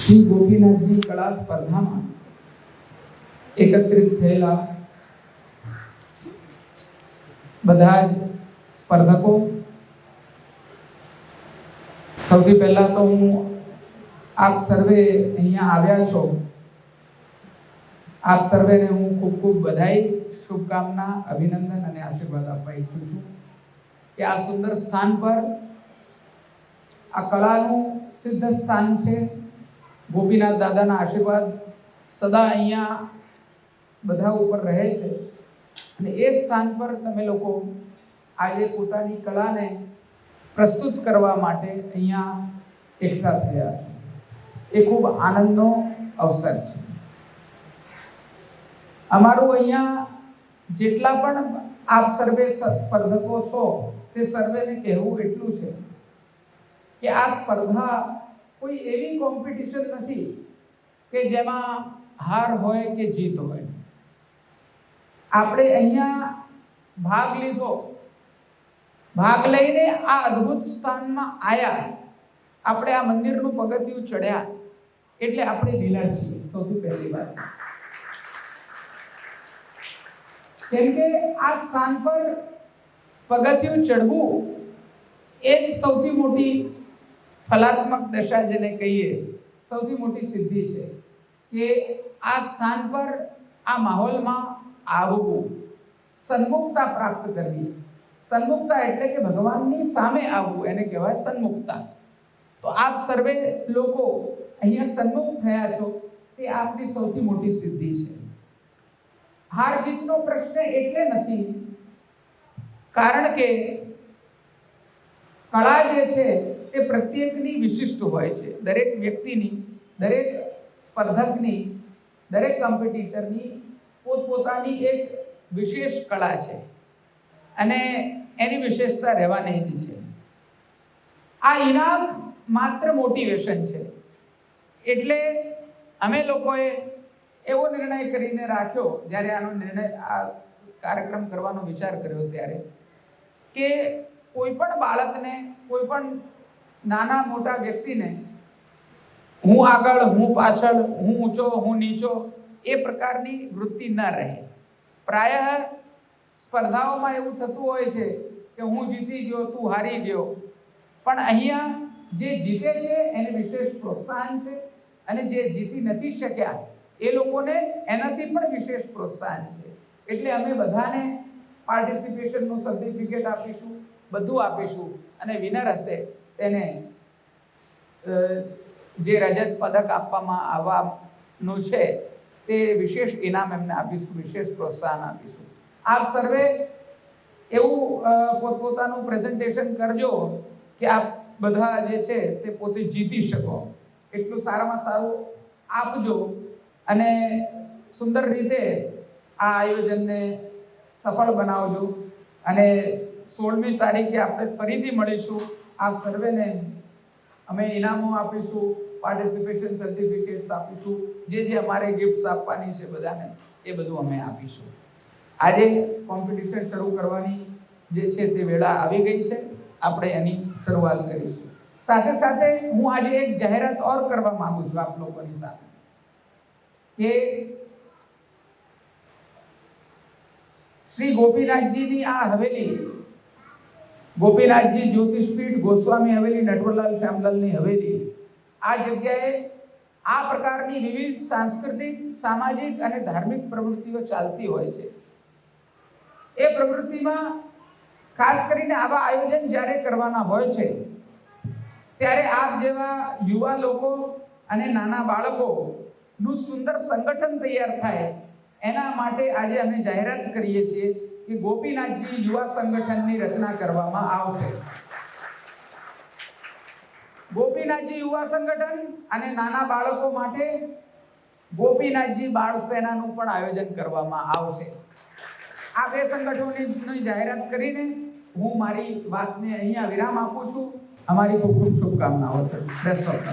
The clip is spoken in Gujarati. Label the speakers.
Speaker 1: શ્રી ગોપીનાથજી કળા સ્પર્ધામાં એકત્રિત થયેલા બધા જ સ્પર્ધકો. સૌથી પહેલા તો હું આપ સર્વે અહીંયા આવ્યા છો. આપ સર્વેને હું ખૂબ ખૂબ બધાઈ શુભકામના, અભિનંદન અને આશીર્વાદ આપવા ઈચ્છું છું કે આ સુંદર સ્થાન પર આ કળાનું સિદ્ધ સ્થાન છે. ગોપીનાથ દાદાના આશીર્વાદ સદા અહીંયા બધા ઉપર રહે છે. અને એ સ્થાન પર તમે લોકો આજે પોતાની કલાને પ્રસ્તુત કરવા માટે અહીંયા એકઠા થયા છે. એ ખૂબ આનંદનો અવસર છે. અમારું અહીંયા જેટલા પણ આપ સર્વે સ્પર્ધકો છો, તે સર્વેને કહેવું એટલું છે કે આ સ્પર્ધા કોઈ એવી કોમ્પિટિશન નથી કે જેમાં હાર હોય કે જીત હોય. આપણે અહીંયા ભાગ લીધો. ભાગ લઈને આ અદ્ભુત સ્થાનમાં આયા. આપણે આ મંદિરનું પગથિયું ચડ્યા. એટલે આપણે લીલા છીએ, સૌથી પહેલી વાત. કેમ કે આ સ્થાન પર પગથિયું ચડવું એ જ સૌથી મોટી ફલાત્મક દશા જેને કહીએ, સૌથી મોટી સિદ્ધિ છે કે આ સ્થાન પર, આ માહોલમાં આવવું, સન્મુખતા પ્રાપ્ત કરવી. સન્મુખતા એટલે કે ભગવાનની સામે આવવું, એને કહેવાય સન્મુખતા. તો આપ સર્વે લોકો અહીંયા સન્મુખ થયા છો, તે આપની સૌથી મોટી સિદ્ધિ છે. હાર જીતનો પ્રશ્ન એટલે નથી, કારણ કે કળા જે છે તે પ્રત્યેકની વિશિષ્ટ હોય છે. દરેક વ્યક્તિની, દરેક સ્પર્ધકની, દરેક કોમ્પિટિટરની પોતપોતાની એક વિશેષ કળા છે. અને એની વિશેષતા રહેવાની છે. આ ઇનામ માત્ર મોટિવેશન છે. એટલે અમે લોકોએ એવો નિર્ણય કરીને રાખ્યો, જ્યારે આનો નિર્ણય, આ કાર્યક્રમ કરવાનો વિચાર કર્યો ત્યારે, કે કોઈ પણ બાળકને કોઈ પણ નાના મોટા વ્યક્તિને હું આગળ, હું પાછળ, હું ઊંચો, હું નીચો, એ પ્રકારની વૃત્તિ ન રહે. પ્રાયઃ સ્પર્ધાઓમાં એવું થતું હોય છે કે હું જીતી ગયો, તું હારી ગયો. પણ અહીંયા જે જીતે છે, એને વિશેષ પ્રોત્સાહન છે. અને જે જીતી નથી શક્યા, એ લોકોને એનાથી પણ વિશેષ પ્રોત્સાહન છે. એટલે અમે બધાને પાર્ટિસિપેશનનું સર્ટિફિકેટ આપીશું, બધું આપીશું. અને વિનર હશે. તેને જે રજત પદક આપવામાં આવવાનું છે, તે વિશેષ ઇનામ એમને આપીશું, વિશેષ પ્રોત્સાહન આપીશું. આપ સર્વે એવું પોતપોતાનું પ્રેઝન્ટેશન કરજો કે આપ બધા જે છે તે પોતે જીતી શકો. એટલું સારામાં સારું આપજો અને સુંદર રીતે આ આયોજનને સફળ બનાવજો. અને સોળમી તારીખે આપણે ફરીથી મળીશું. આપ સર્વેને અમે ઇનામો આપીશું પાર્ટિસિપેશન સર્ટિફિકેટ્સ આપીશું, જે જે અમારે ગિફ્ટ્સ આપવાની છે બધાને, એ બધું અમે આપીશું. આજે કોમ્પિટિશન શરૂ કરવાની જે છે તે વેળા આવી ગઈ છે. આપણે એની શરૂઆત કરીશું. સાથે સાથે હું આજે એક જાહેરાત ઓર કરવા માંગુ છું આપ લોકોની સાથે કે શ્રી ગોપીનાથજીની આ હવેલી, ગોપીનાથજી જ્યોતિષપીઠ ગોસ્વામી હવેલી, નટવરલાલ શ્યામલાલની હવેલી, આ જગ્યાએ આ પ્રકારની વિવિધ સાંસ્કૃતિક, સામાજિક અને ધાર્મિક પ્રવૃત્તિઓ ચાલતી હોય છે. એ પ્રવૃત્તિમાં ખાસ કરીને આવા આયોજન જ્યારે કરવાના હોય છે, ત્યારે આપ જેવા યુવા લોકો અને નાના બાળકોનું સુંદર સંગઠન તૈયાર થાય એના માટે આજે અમે જાહેરાત કરીએ છીએ કે ગોપીનાથજી યુવા સંગઠનની રચના કરવામાં આવશે. ગોપીનાથજી યુવા સંગઠન અને નાના બાળકો માટે ગોપીનાથજી બાળ સેનાનું પણ આયોજન કરવામાં આવશે. આ બે સંગઠનોની જાહેરાત કરીને હું મારી વાતને અહીંયા વિરામ આપું છું. અમારી ખૂબ ખૂબ શુભકામનાઓ છે. Best of